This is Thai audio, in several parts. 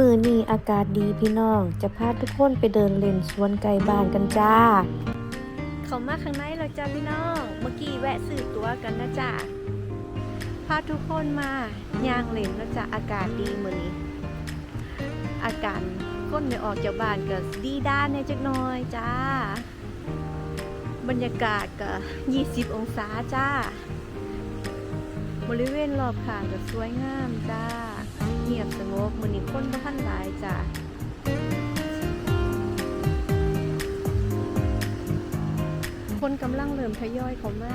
มือนี่อากาศดีพี่น้อง จะพาทุกคนไปเดินเล่นสวนไก่บ้านกันจ้า เขามาข้างในแล้วจ้าพี่น้อง เมื่อกี้แวะซื้อตัวกันนะจ้าพาทุกคนมาย่างเล่นแล้วจ้าอากาศดีเมือนี้ อากาศก้นไม่ออกจากบ้านก็ดีด้านในจักหน่อยจ้า บรรยากาศก็ 20 องศาจ้า บริเวณรอบข้างก็สวยงามจ้าเงียบสงบมือนี้คนบ่ทันหลายจ้าคนกำลังเริ่มทยอยเข้ามา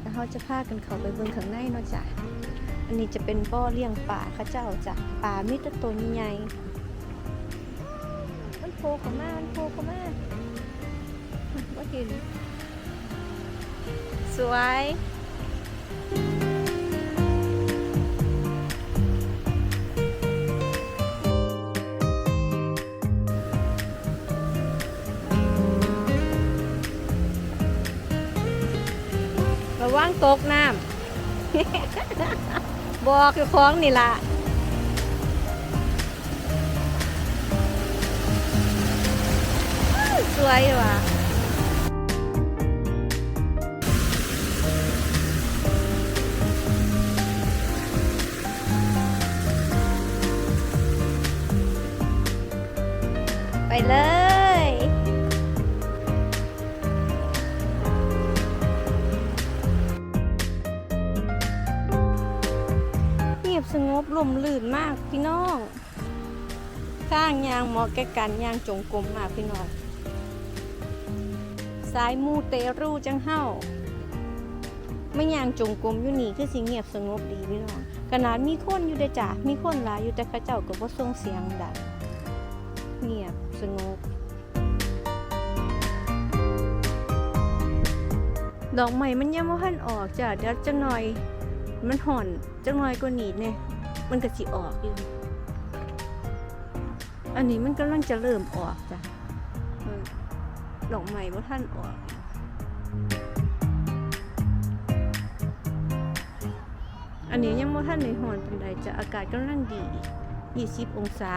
แล้วเขาจะพากันเข้าไปเบิ่งข้างในเนาะจ้ะ อันนี้จะเป็นบ่อเลี้ยงปลาข้าเจ้าจ้ะปลามิตรตัวใหญ่มันโผล่เข้ามามันโผล่เข้ามา ว่าเห็น สวยระวังตกน้ำบอกคือคล้องนี่ล่ะสวยว่ะ เลย เงียบสงบลมลื่นมากพี่น้องข้างยางเหมาะแก่กันยางจงกรมมากพี่น้องสายมูเตรูจังเฮ้าไม่ยางจงกรมอยู่นี่คือสิเงียบสงบดีพี่น้องขนาดมีคนอยู่เด้จ้ะมีคนหลายอยู่แต่ข้าเจ้าก็บ่ส่งเสียงดังเงียบ สงบ ดอกไม้มันยังบ่ทันออกจ้ะเดี๋ยวจังหน่อย มันห่อนจังหน่อยกว่านี้เนี่ยมันก็สิออกอยู่อันนี้มันกำลังจะเริ่มออกจ้ะดอกไม้บ่ท่านออกอันนี้ยังบ่ท่านในห่อนปานใดจะอากาศกำลังดี 20 องศา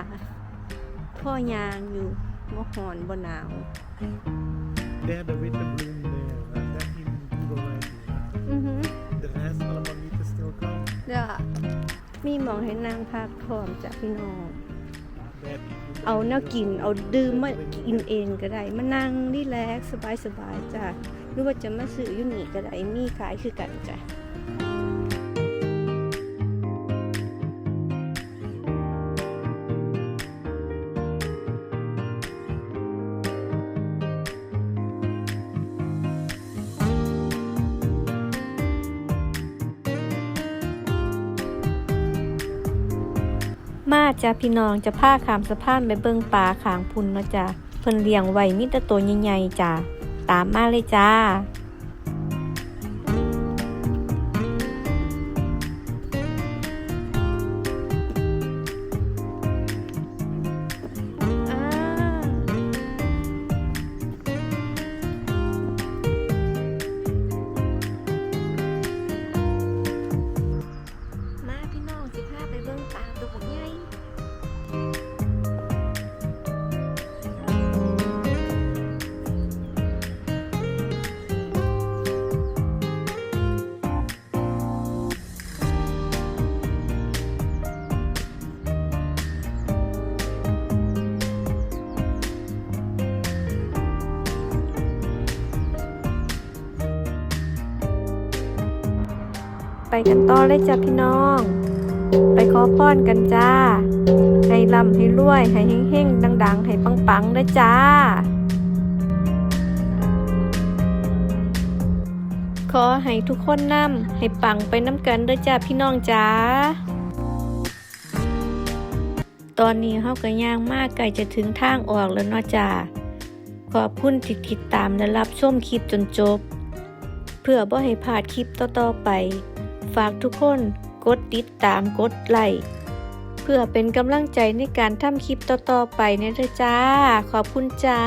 พ่อยางอยู่บ่ห่อนบ่หนาว They had a winter bloom there. and That in good already. อือหือ The rest allemaal niet te snel komen. เดี๋ยวมีหมองให้นางพักพร้อมจ้ะพี่น้อง That in เอาแนวกิน เอาดื่มมากินเองก็ได้ มานั่งรีแลกซ์สบายๆจ้ะหรือว่าจะมาซื้ออยู่นี่ก็ได้มีขายคือกันจ้ะ มาจ้าพี่น้องจะพาขามสะพานไปเบิ่งปลาขางพุนเนาะจ้าเพิ่นเลี้ยงไว้มิตรตัวใหญ่ๆจ้าตามมาเลยจ้า ไปกันต่อเลยจ้ะพี่น้อง ไปขอพรกันจ้า ให้ร่ำให้รวย ให้เฮงๆดัง ๆ ให้ปังๆด้วยจ้า ขอให้ทุกคนนำให้ปังไปน้ำกันด้วยจ้าพี่น้องจ้า ตอนนี้เฮาก็ย่างมากใกล้จะถึงทางออกแล้วเนาะจ้าขอบคุณที่ติดตามและรับชมคลิปจนจบ เพื่อบ่ให้พลาดคลิปต่อๆไป ฝากทุกคนกดติดตามกดไลค์เพื่อเป็นกำลังใจในการทำคลิปต่อๆไปเนี่ยจ้า ขอบคุณจ้า